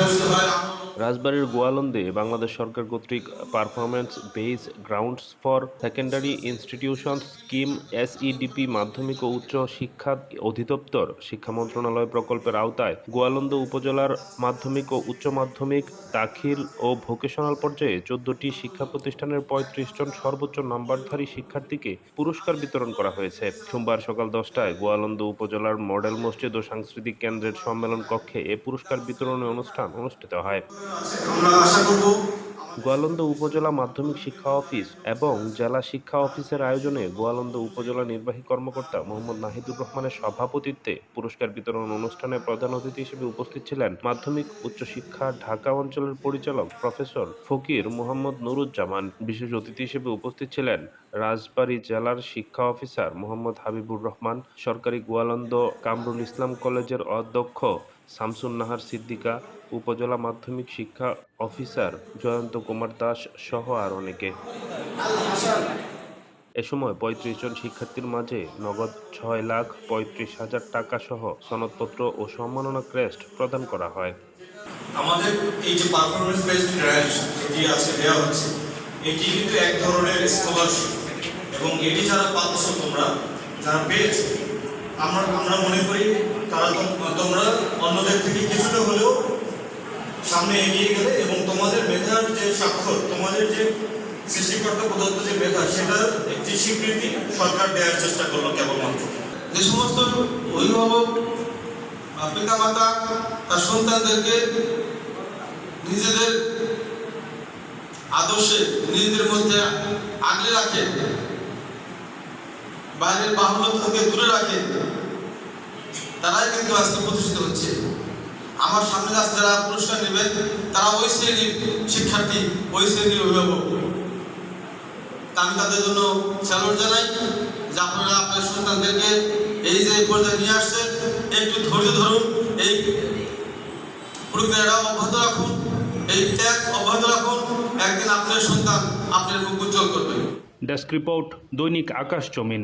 বুঝতে পারেন রাজবাড়ীর গোয়ালন্দে বাংলাদেশ সরকার কর্তৃক performance based grants for secondary institution scheme SEDP মাধ্যমিক ও উচ্চ শিক্ষা অধিদপ্তর শিক্ষা মন্ত্রণালয় প্রকল্পের আওতায় গোয়ালন্দ উপজেলার মাধ্যমিক ও উচ্চ মাধ্যমিক, দাখিল ও ভোকেশনাল পর্যায়ে চোদ্দটি শিক্ষা প্রতিষ্ঠানের পঁয়ত্রিশ জন সর্বোচ্চ নম্বরধারী শিক্ষার্থীকে পুরস্কার বিতরণ করা হয়েছে। সোমবার সকাল দশটায় গোয়ালন্দ উপজেলার মডেল মসজিদ ও সাংস্কৃতিক কেন্দ্রের সম্মেলন কক্ষে এ পুরস্কার বিতরণী অনুষ্ঠান অনুষ্ঠিত হয়। গোয়ালন্দ উপজেলা মাধ্যমিক শিক্ষা অফিস এবং জেলা শিক্ষা অফিসের আয়োজনে গোয়ালন্দ উপজেলা নির্বাহী কর্মকর্তা মোহাম্মদ নাহিদুর রহমানের সভাপতিত্বে পুরস্কার বিতরণ অনুষ্ঠানে প্রধান অতিথি হিসেবে উপস্থিত ছিলেন মাধ্যমিক উচ্চশিক্ষা ঢাকা অঞ্চলের পরিচালক প্রফেসর ফকির মোহাম্মদ নুরুজ্জামান। বিশেষ অতিথি হিসেবে উপস্থিত ছিলেন রাজবাড়ী জেলার শিক্ষা অফিসার মোহাম্মদ হাবিবুর রহমান, সরকারি গোয়ালন্দ কামরুল ইসলাম কলেজের অধ্যক্ষ শামসুন নাহার সিদ্দিকা, উপজেলা মাধ্যমিক শিক্ষা অফিসার জয়ন্ত কুমার দাস সহ আর অনেকে। এ সময় পঁয়ত্রিশ জন শিক্ষার্থীর মাঝে নগদ ছয় লাখ পঁয়ত্রিশ হাজার টাকা সহ সনদপত্র ও সম্মাননা ক্রেস্ট প্রদান করা হয়। আমাদের এই যে পারফরমেন্স বেসড গ্র্যান্ট যেটি আছে দেওয়া হচ্ছে, এটি কিন্তু এক ধরনের স্কলারশিপ এবং এটি যারা পাচ্ছ তোমরা, যারা পেয়েছ, আমরা আমরা মনে করি তোমরা অন্যদের থেকে কিছুটা হলেও সামনে এগিয়ে গেলে এবং তোমাদের মেধার যে স্বাক্ষর, তোমাদের যে সৃষ্টিকর্তা প্রদত্ত যে মেধা সেটার একটি স্বীকৃতি সরকার দেওয়ার চেষ্টা করল কেবলমাত্র। যে সমস্ত অভিভাবক বা পিতা মাতা, তার সন্তানদেরকে নিজেদের আদর্শে, নিজেদের মধ্যে আগলে রাখে, বাইরের বাহুল্য থেকে দূরে রাখে তারাই কিন্তু আজকে প্রতিষ্ঠিত হচ্ছে। আমার সামনে আজ যারা পুরস্কার নেবেন, তারা ওই শ্রেণির শিক্ষার্থী, ওই শ্রেণির অভিভাবক। আমি তাদের জন্য স্যালুট জানাই যে আপনারা, আপনার সন্তানদেরকে এই যে পর্যায়ে নিয়ে আসছেন, একটু ধৈর্য ধরুন, এই প্রক্রিয়াটা অব্যাহত রাখুন, এই ত্যাগ অব্যাহত রাখুন, একদিন আপনার সন্তান আপনার মুখ উজ্জ্বল করবে। ডেস্ক রিপোর্ট দৈনিক আকাশ জমিন।